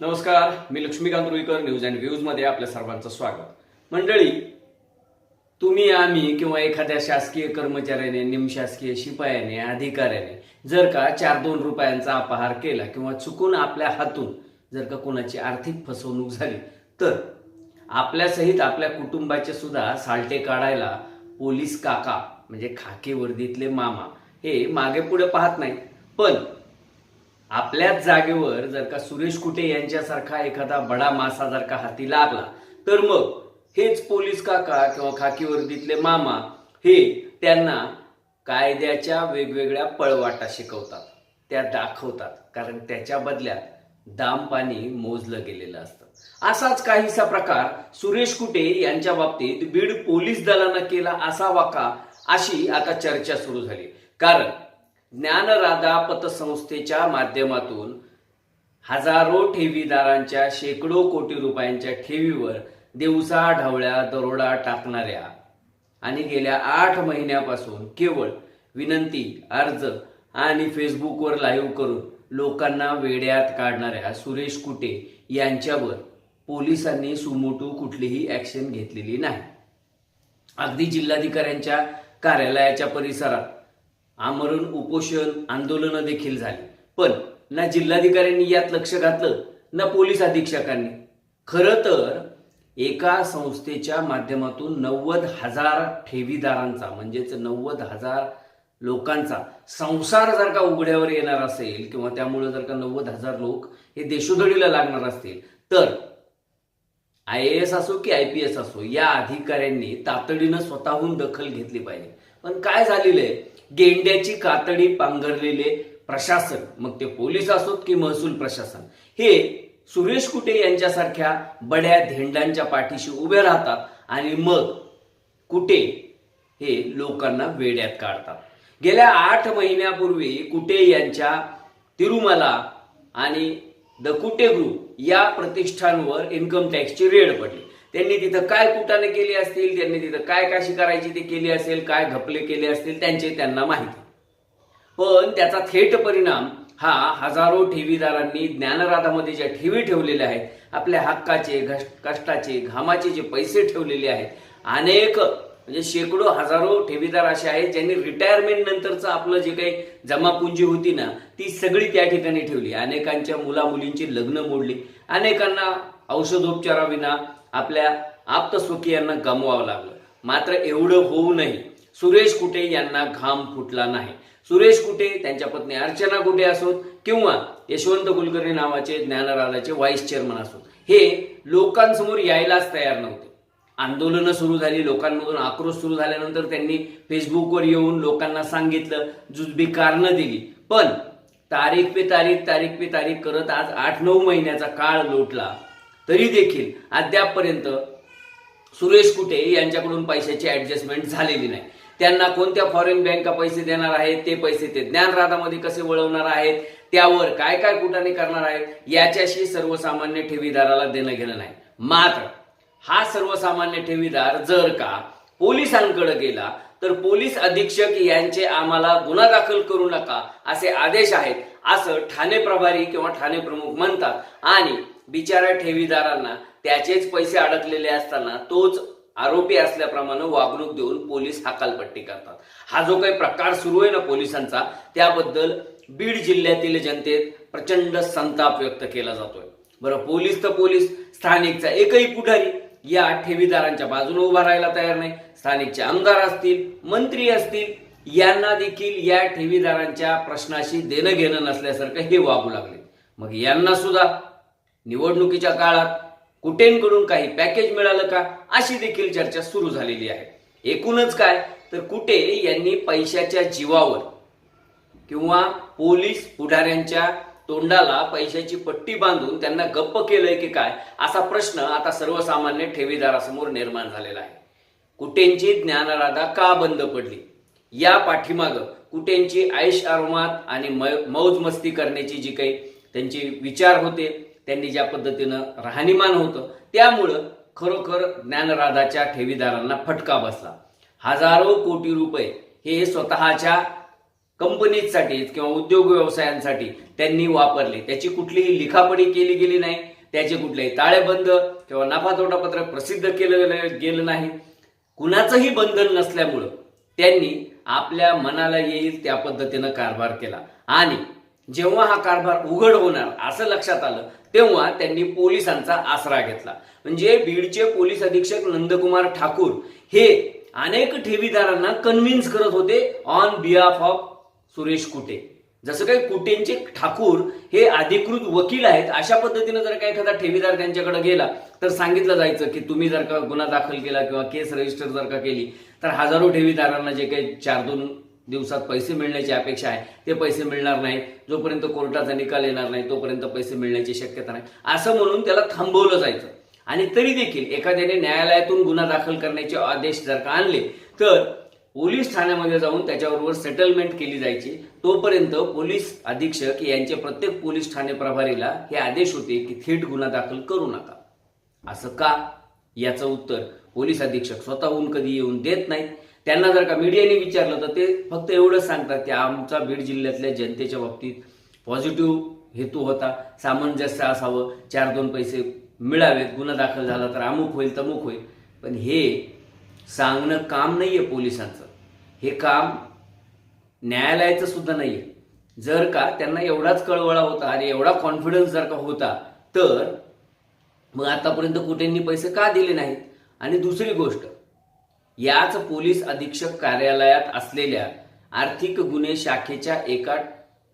नमस्कार मी Laxmikant Ruikar news and व्ह्यूजमध्ये आपल्या सर्वांचं स्वागत. मंडळी तुम्ही आम्ही किंवा एखाद्या शासकीय कर्मचाऱ्याने निमशासकीय शिपायाने अधिकाऱ्याने जर का चार दोन रुपयांचा अपहार केला किंवा चुकून आपल्या हातून जर का कोणाची आर्थिक फसवणूक झाली तर आपल्यासहित आपल्या कुटुंबाचे सुद्धा सालटे काढायला पोलीस काका म्हणजे खाकी वर्दीतले मामा हे मागे पुढे पाहत नाही पण आपल्याच जागेवर जर का सुरेश कुटे यांच्यासारखा एखादा बडा मासा जर का हाती लागला तर मग हेच पोलीस काका किंवा खाकी वर्दीतले मामा हे त्यांना कायद्याच्या वेगवेगळ्या पळवाटा शिकवतात त्या दाखवतात कारण त्याच्या बदल्यात दाम पाणी मोजलं गेलेलं असतं. असाच काहीसा प्रकार सुरेश कुटे यांच्या बाबतीत बीड पोलीस दलानं केला असावा का अशी आता चर्चा सुरू झाली. कारण ज्ञानराधा पतसंस्थेच्या माध्यमातून हजारो ठेवीदारांच्या शेकडो कोटी रुपयांच्या ठेवीवर दिवसा ढवळ्या दरोडा टाकणाऱ्या आणि गेल्या आठ महिन्यापासून केवळ विनंती अर्ज आणि फेसबुकवर लाईव्ह करून लोकांना वेड्यात काढणाऱ्या सुरेश कुटे यांच्यावर पोलिसांनी सुमोटू कुठलीही ॲक्शन घेतलेली नाही. अगदी जिल्हाधिकाऱ्यांच्या कार्यालयाच्या परिसरात आमरण उपोषण आंदोलनं देखील झाली. पण ना जिल्हाधिकाऱ्यांनी यात लक्ष घातलं ना पोलीस अधीक्षकांनी. खरं तर एका संस्थेच्या माध्यमातून नव्वद हजार ठेवीदारांचा म्हणजेच नव्वद हजार लोकांचा संसार जर का उघड्यावर येणार असेल किंवा त्यामुळे जर का नव्वद हजार लोक हे देशोधडीला लागणार असतील तर आय ए एस असो की आय पी एस असो या अधिकाऱ्यांनी तातडीनं स्वतःहून दखल घेतली पाहिजे. पण काय झालेलं आहे? गेंड्याची कातडी पांघरलेले प्रशासन मग ते पोलीस असोत की महसूल प्रशासन? हे सुरेश कुटे यांच्यासारख्या बड्या धेंडांच्या पाठीशी उभे राहतात आणि मग कुटे हे लोकांना वेड्यात काढतात. गेल्या आठ महिन्यापूर्वी कुटे यांच्या तिरुमला आणि द कुटे ग्रुप या प्रतिष्ठानवर इन्कम टॅक्सची रेड पडली. त्यांनी तिथं काय कुटाने केली असतील त्यांनी तिथं काय काशी करायची ते केली असेल काय घपले केले असतील त्यांचे त्यांना माहिती. पण त्याचा थेट परिणाम हा हजारो ठेवीदारांनी ज्ञानराधामध्ये ज्या ठेवी ठेवलेल्या आहेत आपल्या हक्काचे घश- कष्टाचे घामाचे जे पैसे ठेवलेले आहेत अनेक म्हणजे शेकडो हजारो ठेवीदार असे आहेत ज्यांनी रिटायरमेंट नंतरचं आपलं जे काही जमापुंजी होती ना ती सगळी त्या ठिकाणी ठेवली. अनेकांच्या मुला मुलींची लग्न मोडली. अनेकांना औषधोपचाराविना आपल्या आप्तस्वकीयांना गमवावं लागलं. मात्र एवढं होऊनही सुरेश कुटे यांना घाम फुटला नाही. सुरेश कुटे त्यांच्या पत्नी अर्चना कुटे असोत किंवा यशवंत कुलकर्णी नावाचे ज्ञानराजाचे व्हाईस चेअरमन असोत हे लोकांसमोर यायलाच तयार नव्हते. आंदोलनं सुरू झाली लोकांमधून आक्रोश सुरू झाल्यानंतर त्यांनी फेसबुकवर येऊन लोकांना सांगितलं जुजबी कारणं दिली. पण तारीख पे तारीख तारीख पे तारीख करत आज आठ नऊ महिन्याचा काळ लोटला. तरी देखील अद्यापपर्यंत सुरेश कुटे यांच्याकडून पैशाची ऍडजस्टमेंट झालेली नाही. त्यांना कोणत्या फॉरेन बँका पैसे देणार आहेत ते पैसे ते ज्ञानराधामध्ये कसे वळवणार आहेत त्यावर काय काय कुठाने करणार आहेत याच्याशी सर्वसामान्य ठेवीदाराला देणं घेणं नाही. मात्र हा सर्वसामान्य ठेवीदार जर का पोलिसांकडे गेला तर पोलीस अधीक्षक यांचे आम्हाला गुन्हा दाखल करू नका असे आदेश आहेत असं ठाणे प्रभारी किंवा ठाणे प्रमुख म्हणतात. आणि बिचाऱ्या ठेवीदारांना त्याचेच पैसे अडकलेले असताना तोच आरोपी असल्याप्रमाणे वागणूक देऊन पोलीस हकालपट्टी करतात. हा जो काही प्रकार सुरू आहे ना पोलिसांचा त्याबद्दल बीड जिल्ह्यातील जनतेत प्रचंड संताप व्यक्त केला जातोय. बरं पोलीस तर पोलीस स्थानिकचा एकही पुढारी या ठेवीदारांच्या बाजूने उभा राहायला तयार नाही. स्थानिकचे आमदार असतील मंत्री असतील यांना देखील या ठेवीदारांच्या प्रश्नाशी देणं घेणं नसल्यासारखं हे वागू लागले. मग यांना सुद्धा निवडणुकीच्या काळात कुटेंकडून काही पॅकेज मिळालं का अशी देखील चर्चा सुरू झालेली आहे. एकूणच काय तर कुटे यांनी पैशाच्या जीवावर किंवा पोलीस पुढाऱ्यांच्या तोंडाला पैशाची पट्टी बांधून त्यांना गप्प केलंय की काय असा प्रश्न आता सर्वसामान्य ठेवीदारासमोर निर्माण झालेला आहे. कुटेंची ज्ञानराधा का बंद पडली? या पाठीमाग कुटेंची आयुष आरोमात आणि म- मौज मस्ती करण्याची जी काही त्यांचे विचार होते त्यांनी ज्या पद्धतीनं राहणीमान होतं त्यामुळं खरोखर ज्ञानराधाच्या ठेवीदारांना फटका बसला. हजारो कोटी रुपये हे स्वतःच्या कंपनीसाठी किंवा उद्योग व्यवसायांसाठी त्यांनी वापरले. त्याची कुठलीही लिखापडी केली गेली नाही. त्याचे कुठलेही ताळेबंद किंवा नफा तोटा पत्रक प्रसिद्ध केलं गेलं- गेलं नाही. कुणाचंही बंधन नसल्यामुळं त्यांनी आपल्या मनाला येईल त्या पद्धतीनं कारभार केला. आणि जेव्हा हा कारभार उघड होणार असं लक्षात आलं तेव्हा त्यांनी पोलिसांचा आसरा घेतला. म्हणजे बीडचे पोलीस अधीक्षक नंदकुमार ठाकूर हे अनेक ठेवीदारांना कन्व्हिन्स करत होते on behalf of Suresh Kute. जसं काही कुटेंचे ठाकूर हे अधिकृत वकील आहेत अशा पद्धतीनं जर का एखादा ठेवीदार त्यांच्याकडे गेला तर सांगितलं जायचं की तुम्ही जर का गुन्हा दाखल केला किंवा केस रजिस्टर जर का केली तर हजारो ठेवीदारांना जे काही चार दोन दिवसात पैसे मिळण्याची अपेक्षा आहे. ते पैसे मिळणार नाही जोपर्यंत कोर्टाचा निकाल येणार नाही तोपर्यंत पैसे मिळण्याची शक्यता नाही. असं म्हणून त्याला थांबवलं जायचं. आणि तरी देखील एखाद्याने न्यायालयातून गुन्हा दाखल करण्याचे आदेश जर का आणले तर पोलीस ठाण्यामध्ये जाऊन त्याच्याबरोबर सेटलमेंट केली जायची. तोपर्यंत पोलीस अधीक्षक यांचे प्रत्येक पोलीस ठाणे प्रभारीला हे आदेश होते की थेट गुन्हा दाखल करू नका. असं का? याचं उत्तर पोलीस अधीक्षक स्वतःहून कधी येऊन देत नाहीत. त्यांना जर का मीडियाने विचारलं तर ते फक्त एवढंच सांगतात की आमचा बीड जिल्ह्यातल्या जनतेच्या बाबतीत पॉझिटिव्ह हेतू होता. सामंजस्य असावं चार दोन पैसे मिळावेत गुन्हा दाखल झाला तर अमुक होईल तमुक होईल. पण हे सांगणं काम नाही आहे पोलिसांचं. हे काम न्यायालयाचं सुद्धा नाही आहे जर का त्यांना एवढाच कळवळा होता आणि एवढा कॉन्फिडन्स जर का होता तर मग आतापर्यंत कुठेंनी पैसे का दिले नाहीत? आणि दुसरी गोष्ट याच पोलीस अधीक्षक कार्यालयात असलेल्या आर्थिक गुन्हे शाखेच्या एका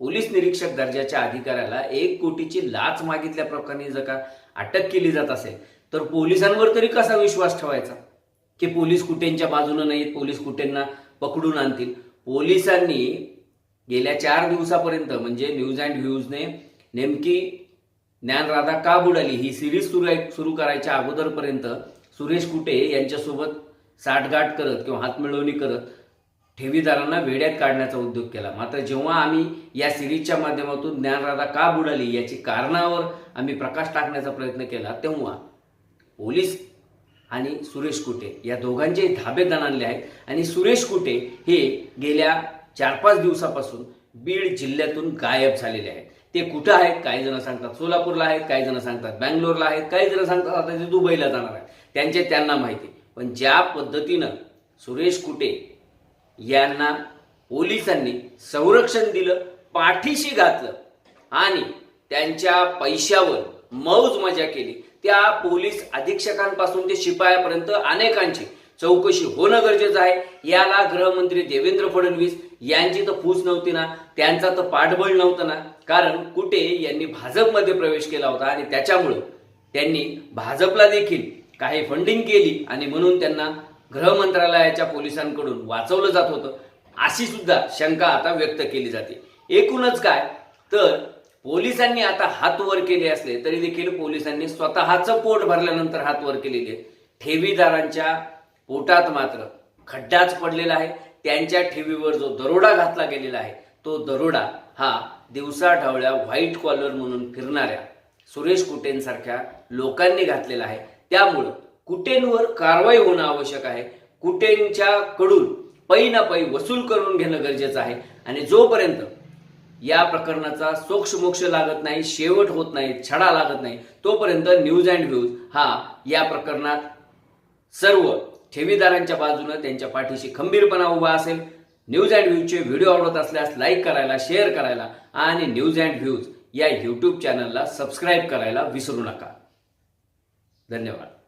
पोलीस निरीक्षक दर्जाच्या अधिकाऱ्याला एक कोटीची लाच मागितल्या प्रकरणी जर का अटक केली जात असेल तर पोलिसांवर तरी कसा विश्वास ठेवायचा? की पोलीस कुटेंच्या बाजूने नाहीत पोलीस कुटेंना पकडून आणतील? पोलिसांनी गेल्या चार दिवसापर्यंत म्हणजे न्यूज अँड व्ह्यूजने नेमकी ज्ञानराधा का बुडाली ही सिरीज सुरू सुरू करायच्या अगोदरपर्यंत सुरेश कुटे यांच्यासोबत साठगाठ करत किंवा हातमिळवणी करत ठेवीदारांना वेड्यात काढण्याचा उद्योग केला. मात्र जेव्हा आम्ही या सिरीजच्या माध्यमातून ज्ञानराधा का बुडाली याची कारणावर आम्ही प्रकाश टाकण्याचा प्रयत्न केला तेव्हा पोलीस आणि सुरेश कुटे या दोघांचे धाबे दणाणले आहेत. आणि सुरेश कुटे हे गेल्या चार पाच दिवसापासून बीड जिल्ह्यातून गायब झालेले आहेत. ते कुठं आहेत? काही जण सांगतात सोलापूरला आहेत काही जण सांगतात बँगलोरला आहेत काही जण सांगतात आता ते दुबईला जाणार आहेत. त्यांचे त्यांना माहिती. पण ज्या पद्धतीनं सुरेश कुटे यांना पोलिसांनी संरक्षण दिलं पाठीशी घातलं आणि त्यांच्या पैशावर मौज मजा केली त्या पोलीस अधीक्षकांपासून ते शिपायापर्यंत अनेकांची चौकशी होणं गरजेचं आहे. याला गृहमंत्री देवेंद्र फडणवीस यांची तर फूस नव्हती ना त्यांचा तर पाठबळ नव्हतं ना. कारण कुठे यांनी भाजपमध्ये प्रवेश केला होता आणि त्याच्यामुळं त्यांनी भाजपला देखील काही फंडिंग केली आणि म्हणून त्यांना गृह मंत्रालयाच्या पोलिसांकडून वाचवलं जात होतं. अशी सुद्धा शंका आता व्यक्त केली जाते. एकूणच काय? तर पोलिसांनी आता हात वर केले असले तरी देखील पोलिसांनी स्वतःचं पोट भरल्यानंतर हात वर केलेले. ठेवीदारांच्या पोटात मात्र खड्डाच पडलेला आहे. त्यांच्या ठेवीवर जो दरोडा घातला गेलेला आहे तो दरोडा हा दिवसा ढवळ्या व्हाईट कॉलर म्हणून फिरणाऱ्या सुरेश कुटेंसारख्या लोकांनी घातलेला आहे. त्यामुळं कुटेंवर कारवाई होणं आवश्यक आहे. कुटेंच्या कडून पै ना पै वसूल करून घेणं गरजेचं आहे. आणि जोपर्यंत या प्रकरणाचा सोक्ष मोक्ष लागत नाही शेवट होत नाही छडा लागत नाही तोपर्यंत न्यूज अँड व्ह्यूज हा या प्रकरणात सर्व ठेवीदारांच्या बाजूनं त्यांच्या पाठीशी खंबीरपणा उभा असेल. न्यूज अँड व्ह्यूजचे व्हिडिओ आवडत असल्यास लाईक करायला शेअर करायला आणि न्यूज अँड व्ह्यूज या यूट्यूब चॅनलला सबस्क्राईब करायला विसरू नका. धन्यवाद.